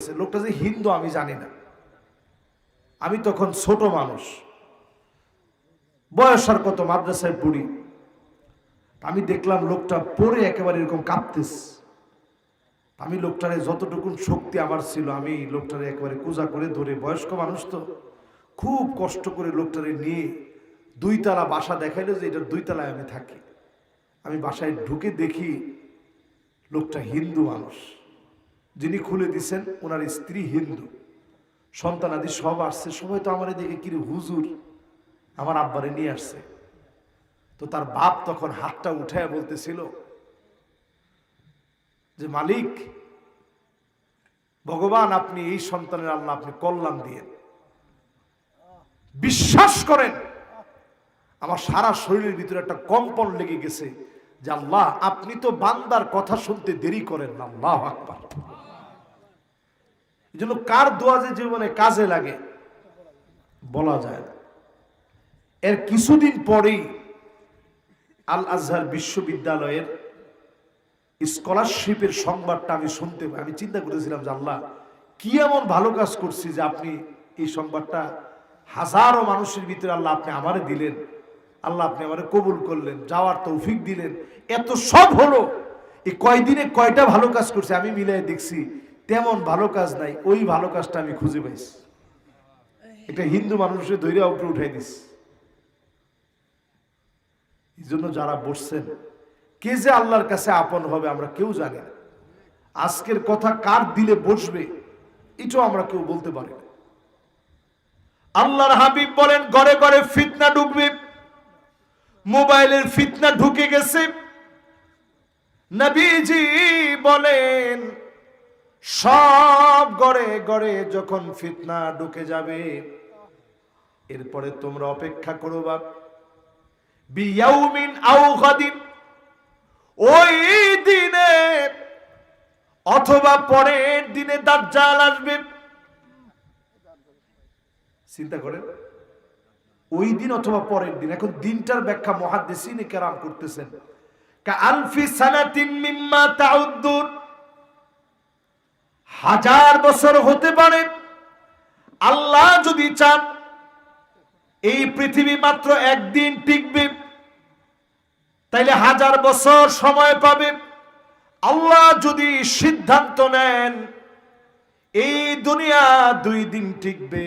লোকটা যে হিন্দু, আমি জানি না। আমি তখন ছোট মানুষ। বয়স আর কত, মাদ্রাসায় পড়ি। আমি দেখলাম লোকটা পড়ে একেবারে এরকম কাঁপতেছে। আমি লোকটারে যতটুকুন শক্তি আমার ছিল, আমি লোকটারে একেবারে কুজা করে ধরে, বয়স্ক মানুষ তো, খুব কষ্ট করে লোকটারে নিয়ে দুই তালা বাসা দেখাইলো যে এটার দুই তলায় আমি থাকি। আমি বাসায় ঢুকে দেখি লোকটা হিন্দু মানুষ। যিনি খুলে দিছেন, ওনার স্ত্রী হিন্দু। সন্তানাদি সব আসছে, সবাই তো আমার দেখে কিরে হুজুর, আমার আব্বারে নিয়ে আসছে। তো তার বাপ তখন হাতটা উঠায় বলতেছিল যে, মালিক, ভগবান আপনি এই সন্তানের আল্লাহ আপনি কল্যাণ দিয়ে বিশ্বাস করেন, আমার সারা শরীরের ভিতরে একটা কম্পন লেগে গেছে যে, আল্লাহ, আপনি তো বান্দার কথা শুনতে দেরি করেন আল্লাহ আকবার। জন্য কার দোয়া যে জীবনে কাজে লাগে, বলা যায় না। এর কিছুদিন পরেই আল আজহার বিশ্ববিদ্যালয়ের স্কলারশিপের সংবাদটা আমি শুনতে পাই। আমি চিন্তা করেছিলাম যে আল্লাহ, কি এমন ভালো কাজ করছি যে আপনি এই সংবাদটা হাজারো মানুষের ভিতরে আল্লাহ আপনি আমারে দিলেন, আল্লাহ আপনি আমারে কবুল করলেন, যাওয়ার তৌফিক দিলেন। এত সব হলো, এই কয়দিনে কয়টা ভালো কাজ করছে আমি মিলাই দেখছি। তেমন ভালো কাজ নাই, ওই ভালো কাজটা আমি খুঁজে পাইছি। এটা হিন্দু মানুষের ধৈর্য উপরে উঠাই দিস এই জন্য যারা বসছেন, কে যে আল্লাহর কাছে আপন হবে আমরা কেউ জানি না। আজকের কথা কার দিলে বসবে, এটাও আমরা কেউ বলতে পারি না। আল্লাহর হাবিব বলেন, ঘরে ঘরে ফিতনা ঢুকবে, মোবাইলের ফিতনা ঢুকে গেছে। নবীজি বলেন সব গড়ে গড়ে যখন ফিতনা ঢুকে যাবে, এরপরে তোমরা অপেক্ষা করো বাপ। বিয়াউমিন দিনে অথবা পরের দিনে দাজ্জাল আসবে। চিন্তা করেন, ওই দিন অথবা পরের দিন, এখন দিনটার ব্যাখ্যা মহাদেশিনে কেরাম করতেছেন। আলফি সানাতিন মিম্মা তাউদ্দুন হাজার বছর হতে পারে, আল্লাহ যদি চান, এই পৃথিবী মাত্র একদিন টিকবে, তাইলে হাজার বছর সময় পাবে। আল্লাহ যদি সিদ্ধান্ত নেন, এই দুনিয়া দুই দিন টিকবে,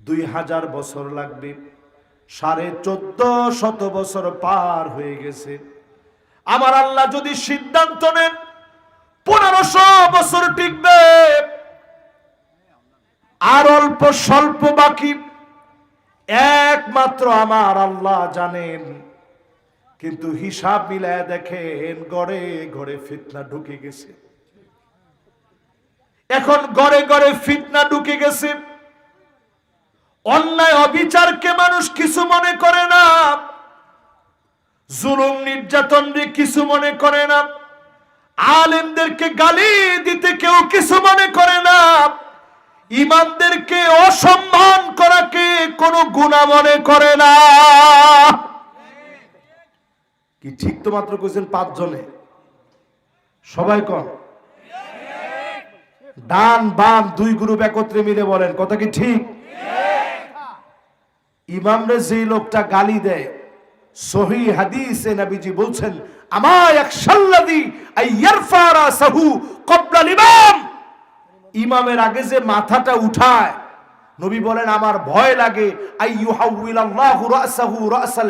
দুই হাজার বছর লাগবে, সাড়ে চোদ্দ শত বছর পার হয়ে গেছে। আমার আল্লাহ যদি সিদ্ধান্ত নেন পনেরোশো বছর টিকবে। আর অল্প স্বল্প বাকি, একমাত্র আমার আল্লাহ জানেন। কিন্তু হিসাব মিলায় দেখেন, গড়ে গড়ে ফিতনা ঢুকে গেছে। এখন গড়ে গড়ে ফিতনা ঢুকে গেছে। অন্যায়, অবিচারকে মানুষ কিছু মনে করে না। জুলুম নির্যাতন কিছু মনে করে না। আলেমদেরকে গালি দিতে কেউ কিছু মনে করে না। ইমামদেরকে অসম্মান করাকে কোনো গুণা মনে করে না। কি ঠিক তো মাত্র কইছেন পাঁচজনে? সবাই কন। ডান বাম দুই গ্রুপ একত্রে মিলে বলেন, কথা কি ঠিক? ইমামরে যে লোকটা গালি দেয়, সহি হাদিসে নবীজি বলছেন আমায় এক সাল্লাদি ইমাম। ইমামের আগে যে মাথাটা উঠায়, নবী বলেন, আমার ভয় লাগে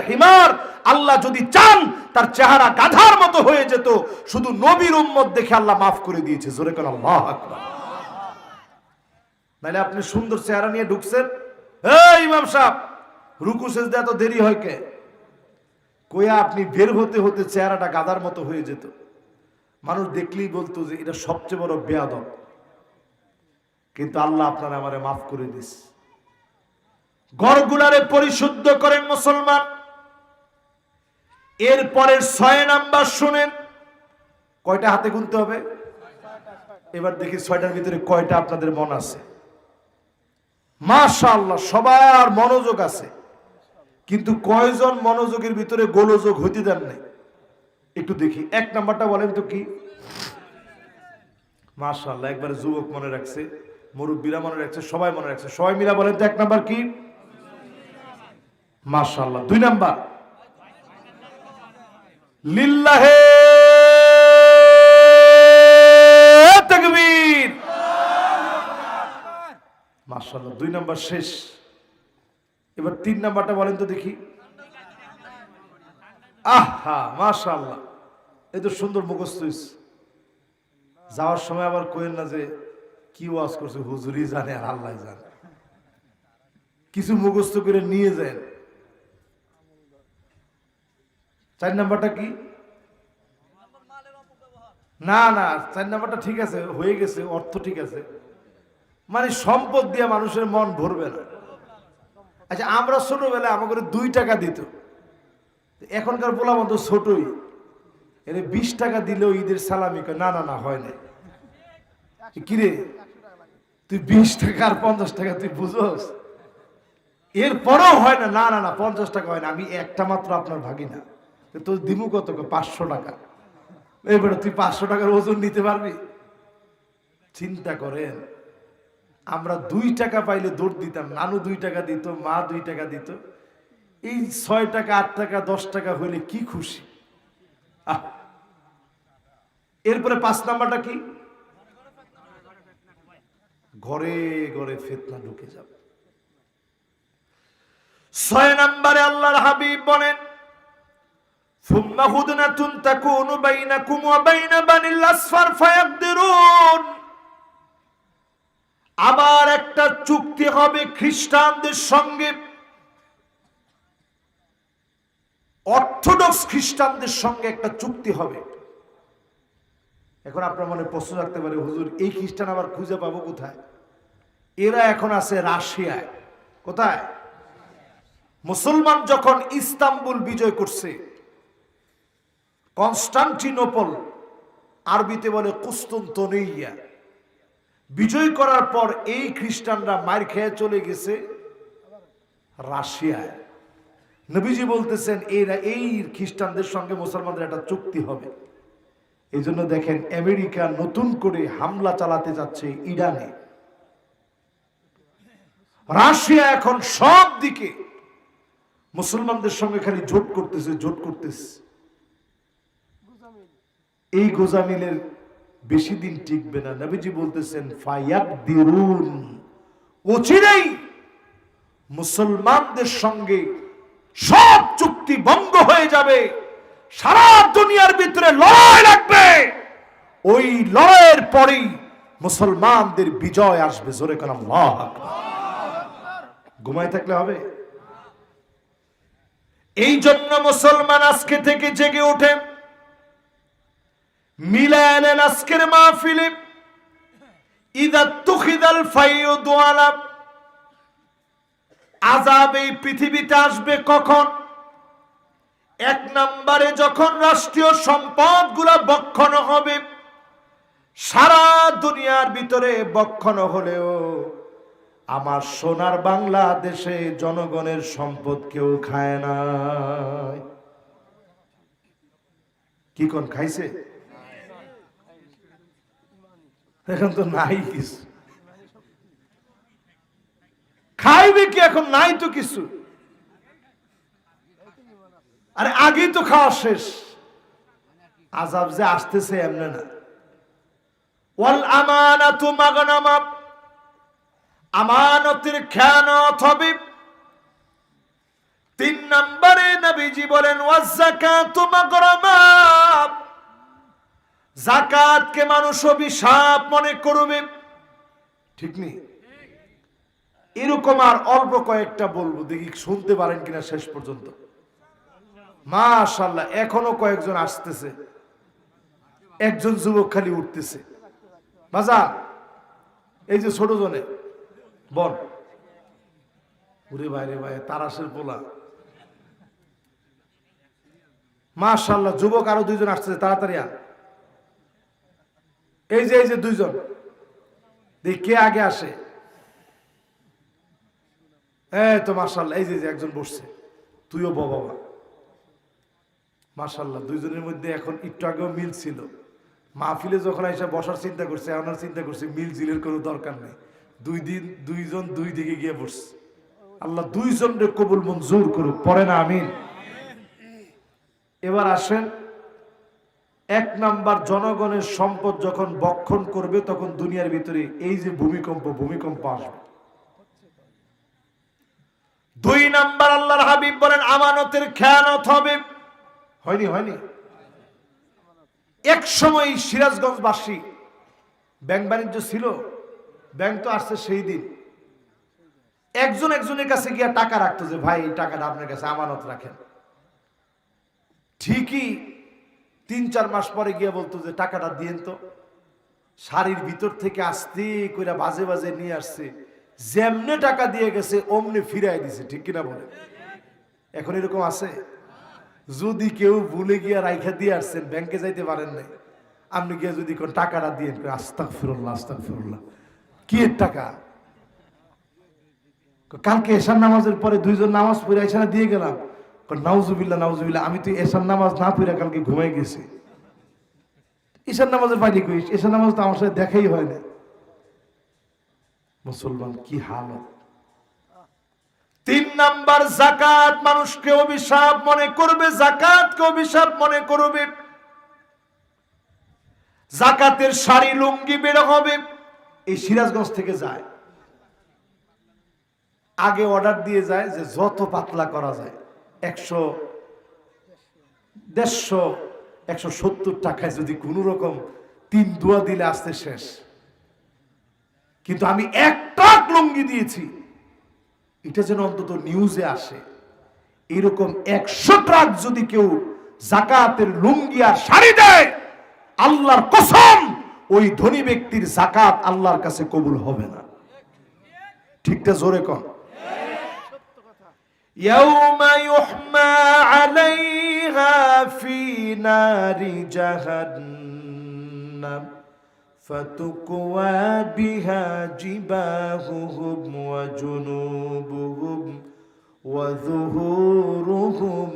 হিমার। আল্লাহ যদি চান, তার চেহারা গাধার মতো হয়ে যেত। শুধু নবীর উম্মত দেখে আল্লাহ মাফ করে দিয়েছে। জোরে কোন, আল্লাহ নাহলে আপনি সুন্দর চেহারা নিয়ে ঢুকছেন। এই ইমাম সাহেব, রুকু সেজদা এত দেরি হয় কে? কইয়া আপনি বের হতে হতে চেহারাটা গাদার মতো হয়ে যেত। মানুষ দেখলেই বলতো যে এটা সবচেয়ে বড় বেয়াদব। কিন্তু আল্লাহ আপনার আমারে মাফ করে দিস। গড়গুলারে পরিশুদ্ধ করেন মুসলমান। এরপরের ছয় নাম্বার শুনেন, কয়টা হাতে গুনতে হবে? এবার দেখি ছয়টার ভিতরে কয়টা আপনাদের মন আছে। মাশা আল্লাহ সবার মনোযোগ আছে। কিন্তু কয়জন মনোযোগের ভিতরে গোলযোগ হইতে দেন নাই? একটু দেখি। এক নাম্বারটা বলেন তো কি? মাশাল্লাহ একবার যুবক মনে রাখছে, মুরব্বীরা মনে রাখছে, সবাই মনে রাখছে। সবাই মিলা বলেন তো এক নাম্বার কি? মাশাল্লাহ দুই নাম্বার। লিল্লাহে মাশাল্লাহ দুই নাম্বার শেষ। এবার তিন নাম্বারটা বলেন তো দেখি। আহা মাশাল্লাহ এই তো সুন্দর মুখস্থ। যাওয়ার সময় আবার কোয়েন না যে, কি ওয়াজ করছে? হুজুরি জানে আর আল্লাহ জানে। কিছু মুখস্থ করে নিয়ে যায় চার নাম্বারটা কি? না না, চার নাম্বারটা ঠিক আছে, হয়ে গেছে, অর্থ ঠিক আছে। মানে সম্পদ দিয়ে মানুষের মন ভরবে না। আচ্ছা আমরা ছোটবেলায় আমাকে দুই টাকা দিত। এখনকার পোলা মতো ছোটই। এর বিশ টাকা দিলেও ঈদের সালামি না না না, হয় না কিরে? তুই বিশ টাকা আর পঞ্চাশ টাকা, তুই বুঝোস? এরপরেও হয় না না না না, পঞ্চাশ টাকা হয় না। আমি একটা মাত্র আপনার ভাগি না তোর দিমু কত পাঁচশো টাকা। এবারে তুই পাঁচশো টাকার ওজন নিতে পারবি? চিন্তা করেন। আমরা দুই টাকা পাইলে দৌড় দিতাম নানু দুই টাকা দিত মা দুই টাকা দিত এই ছয় টাকা আট টাকা দশ টাকা হইলে কি খুশি আহ! এরপরে পাঁচ নাম্বারটা কি ঘরে ঘরে ফেতনা ঢুকে যাবে ছয় নম্বরে আল্লাহর হাবিব বলেন ثم هدنة تكون بينكم وبين بني الأصفر فيقدرون আবার একটা চুক্তি হবে খ্রিস্টানদের সঙ্গে। অর্থোডক্স খ্রিস্টানদের সঙ্গে একটা চুক্তি হবে। এখন আপনার মনে প্রশ্ন রাখতে পারে, হুজুর, এই খ্রিস্টান আবার খুঁজে পাবো কোথায়? এরা এখন আছে রাশিয়ায়। কোথায়? মুসলমান যখন ইস্তাম্বুল বিজয় করছে, কনস্টান্টিনোপল, আরবিতে বলে কুস্তন্তনিয়া। বিজয় করার পর এই খ্রিস্টানরা মার খেয়ে চলে গেছে রাশিয়ায়। নবীজি বলতেছেন, এরা এই খ্রিস্টানদের সঙ্গে মুসলমানদের একটা চুক্তি হবে। এই জন্য দেখেন, আমেরিকা নতুন করে হামলা চালাতে যাচ্ছে ইরানে। রাশিয়া এখন সব দিকে মুসলমানদের সঙ্গে খালি জোট করতেছে জোট করতেছে। এই গোজামিলের বেশি দিন টিকবে না। নবীজি বলতেছেন ফায়াক দিরুন অচিরেই মুসলমানদের সঙ্গে সব চুক্তি ভঙ্গ হয়ে যাবে। সারা দুনিয়ার ভিতরে লড়াই লাগবে। ওই লড়াইয়ের পরেই মুসলমানদের বিজয় আসবে। জোরে কালাম ঘুমায় থাকলে হবে? এই জন্য মুসলমান আজকে থেকে জেগে ওঠে মিলায়ালেন আজকের মাহফিলে ইদা তুখিদাল ফাইউ দোয়ালা আজাব এই পৃথিবীতে আসবে কখন? এক নম্বরে যখন রাষ্ট্রীয় সম্পদগুলা বক্ষণ হবে, সারা দুনিয়ার ভিতরে বক্ষণ হলেও আমার সোনার বাংলাদেশে জনগণের সম্পদ কেউ খায় না কি কোন খাইছে? এখন তো নাই কিছু। খাইবে কি এখন? নাই তো কিছু। আরে আগেই তো খাওয়া শেষ। আজাব যে আসতেছে এমনি না। ওয়াল আমানাতু মাগনামা আমানতের খেয়ানত হবে। তিন নম্বরে নবীজি বলেন ওয়াজ্জাকাতু মাগরামা জাকাতকে মানুষ অভিশাপ মনে করবে। ঠিক নেই এরকম আর অল্প কয়েকটা বলব, দেখি শুনতে পারেন কিনা শেষ পর্যন্ত। মাশাল্লাহ এখনও কয়েকজন আসতেছে। একজন যুবক খালি উঠতেছে। বাজা, এই যে ছোট জনে, বল। উরে ভাই রে ভাই তারাসের পোলা। মাশাল্লাহ যুবক আরও দুইজন আসতেছে, তাড়াতাড়ি এই যে এই যে দুইজন। কে আগে আসে? এই তো মাশাল্লাহ এই যে একজন বসছে। তুইও বাবা। মাশাল্লাহ দুইজনের মধ্যে এখন একটু আগেও মিল ছিল। মাহফিলে যখন এসে বসার চিন্তা করছে আনার চিন্তা করছে, মিল জিলের কোনো দরকার নেই। দুই দিন, দুইজন দুই দিকে গিয়ে বসছে। আল্লাহ দুইজন রে কবুল মঞ্জুর করুক পরে না, আমিন। এবার আসেন এক নাম্বার জনগণের সম্পদ যখন বক্ষণ করবে, তখন দুনিয়ার ভিতরে এই যে ভূমিকম্প ভূমিকম্প আসবে। দুই নাম্বার আল্লাহর হাবিব বলেন, আমানতের খেয়ানত হবে। হয়নি হয়নি। এক সময় সিরাজগঞ্জবাসী, ব্যাংক বাণিজ্য ছিল, ব্যাংক তো আসছে সেই দিন। একজন একজনের কাছে গিয়া টাকা রাখতো যে, ভাই, এই টাকাটা আপনার কাছে, আমানত রাখেন। ঠিকই তিন, চার মাস পরে গিয়ে বলতো যে, টাকাটা দিয়েন তো। শাড়ির ভিতর থেকে আসতে করে বাজে বাজে নিয়ে আসছে। যেমনে টাকা দিয়ে গেছে, অমনে ফিরাই দিছে, ঠিক কিনা বলে এখন এরকম আছে? যদি কেউ ভুলে গিয়া রাইখা দিয়ে আসছেন, ব্যাংকে যাইতে পারেন নাই, আপনি গিয়ে যদি কোন টাকাটা দিয়ে আস্তাক ফিরল্লাহ আস্তাক ফিরল্লাহ কি টাকা? কালকে এশার নামাজের পরে দুইজন নামাজ পড়ে এসারা দিয়ে গেলাম। নাউজুবিল্লা নাউজুবিল্লা আমি তো এশার নামাজ না পড়ে কালকে ঘুমাই গেছি। ঈশার নামাজের পাইনি কইস এশার নামাজ তো আমার সাথে দেখাই হয় না মুসলমান, কি হালত। তিন নাম্বার জাকাত মানুষকে অভিশাপ মনে করবে জাকাতকে অভিশাপ মনে করবে। জাকাতের শাড়ি, লুঙ্গি বের হবে, এই সিরাজগঞ্জ থেকে যায়। আগে অর্ডার দিয়ে যায় যে যত পাতলা করা যায়। একশো, দেড়শো, একশো সত্তর টাকায় যদি কোনো রকম তিন দোয়া দিলে আসতে শেষ। কিন্তু আমি এক ট্রাক লুঙ্গি দিয়েছি। এটা যেন অন্তত নিউজে আসে। এরকম একশো ট্রাক যদি কেউ জাকাতের লুঙ্গি আর শাড়ি দেয়, আল্লাহর কসম, ওই ধনী ব্যক্তির জাকাত আল্লাহর কাছে কবুল হবে না। ঠিকটা জোরে কন। يوم يحمى عليها في نار جهنم فتكوى بها جباههم وجنوبهم وظهورهم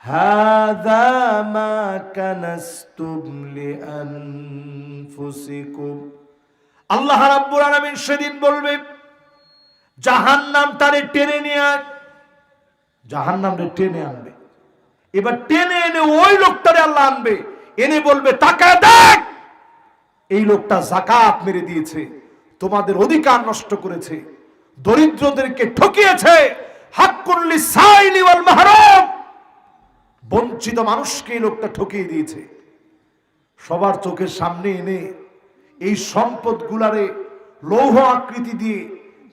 هذا ما كنستم لأنفسكم আল্লাহ রাব্বুল আলামিন সেদিন বলবে জাহান্নাম তারে টেনে নিয়ে আয় জাহান্নামরে টেনে আনবে। এবার টেনে এনে ওই লোকটারে আল্লাহ আনবে। এনে বলবে টাকা দেখ, এই লোকটা জাকাত মেরে দিয়েছে, তোমাদের অধিকার নষ্ট করেছে, দরিদ্রদেরকে ঠকিয়েছে বঞ্চিত মানুষকে এই লোকটা ঠকিয়ে দিয়েছে। সবার চোখের সামনে এনে এই সম্পদ গুলারে লৌহ আকৃতি দিয়ে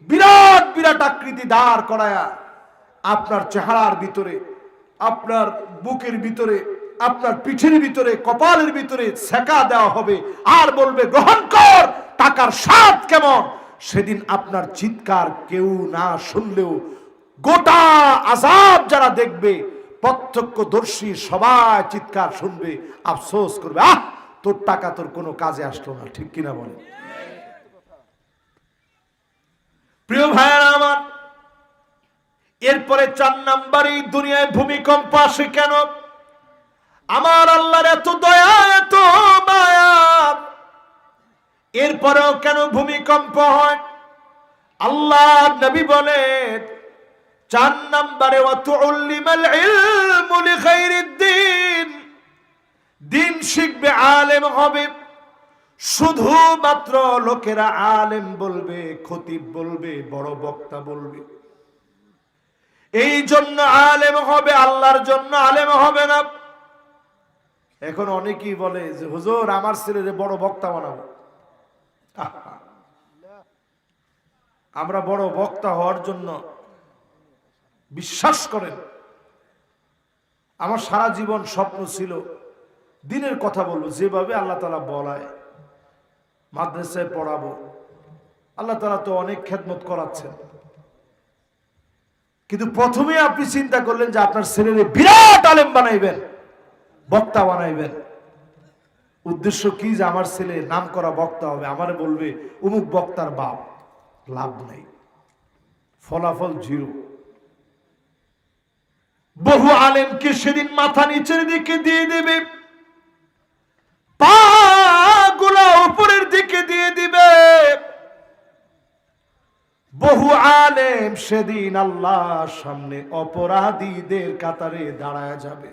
বিরাট বিরাট আকৃতি দাঁড় করায়া আপনার চেহারার ভিতরে, আপনার বুকের ভিতরে, আপনার পিঠের ভিতরে, কপালের ভিতরে সেকা দেওয়া হবে। আর বলবে, গ্রহণ কর, টাকার স্বাদ কেমন? সেদিন আপনার চিৎকার কেউ না শুনলেও গোটা আজাব যারা দেখবে, প্রত্যক্ষদর্শী সবাই চিৎকার শুনবে, আফসোস করবে, আহ, তোর টাকা তোর কোনো কাজে আসলো না। ঠিক কিনা বলে প্রিয় ভাইয়ারা এরপরে চার নাম্বার এই দুনিয়ায় ভূমিকম্প আসে কেন? আমার আল্লাহর এত দয়া, এত মায়া। এরপরেও কেন ভূমিকম্প হয়? আল্লাহ নবী বলেন, চার নাম্বারে দিন শিখবে, আলেম হবে। শুধুমাত্র লোকেরা আলেম বলবে, খতিব বলবে, বড় বক্তা বলবে। এই জন্য আলেম হবে, আল্লাহর জন্য আলেম হবে না। এখন অনেকেই বলে যে, হুজুর, আমার ছেলেরে বড় বক্তা বানাবো। আমরা বড় বক্তা হওয়ার জন্য বিশ্বাস করেন। আমার সারা জীবন স্বপ্ন ছিল, দিনের কথা বলব, যেভাবে আল্লাহ তালা বলায়, মাদ্রাসায় পড়াবো। আল্লাহ তালা তো অনেক খেদমত করাচ্ছেন। কিন্তু প্রথমে আপনি চিন্তা করলেন যে আপনার ছেলেরে বিরাট আলেম বানাইবেন, বক্তা বানাইবেন। উদ্দেশ্য কি যে আমার ছেলে নাম করা বক্তা হবে? আমারে বলবে অমুক বক্তার বাপ, লাভ নেই। ফলাফল জিরো। বহু আলেমকে সেদিন মাথা নিচের দিকে দিয়ে দেবে, পা গুলা উপরের দিকে দিয়ে দিবে। বহু আলেম সেদিন আল্লাহর সামনে অপরাধীদের কাতারে দাঁড়ায় যাবে।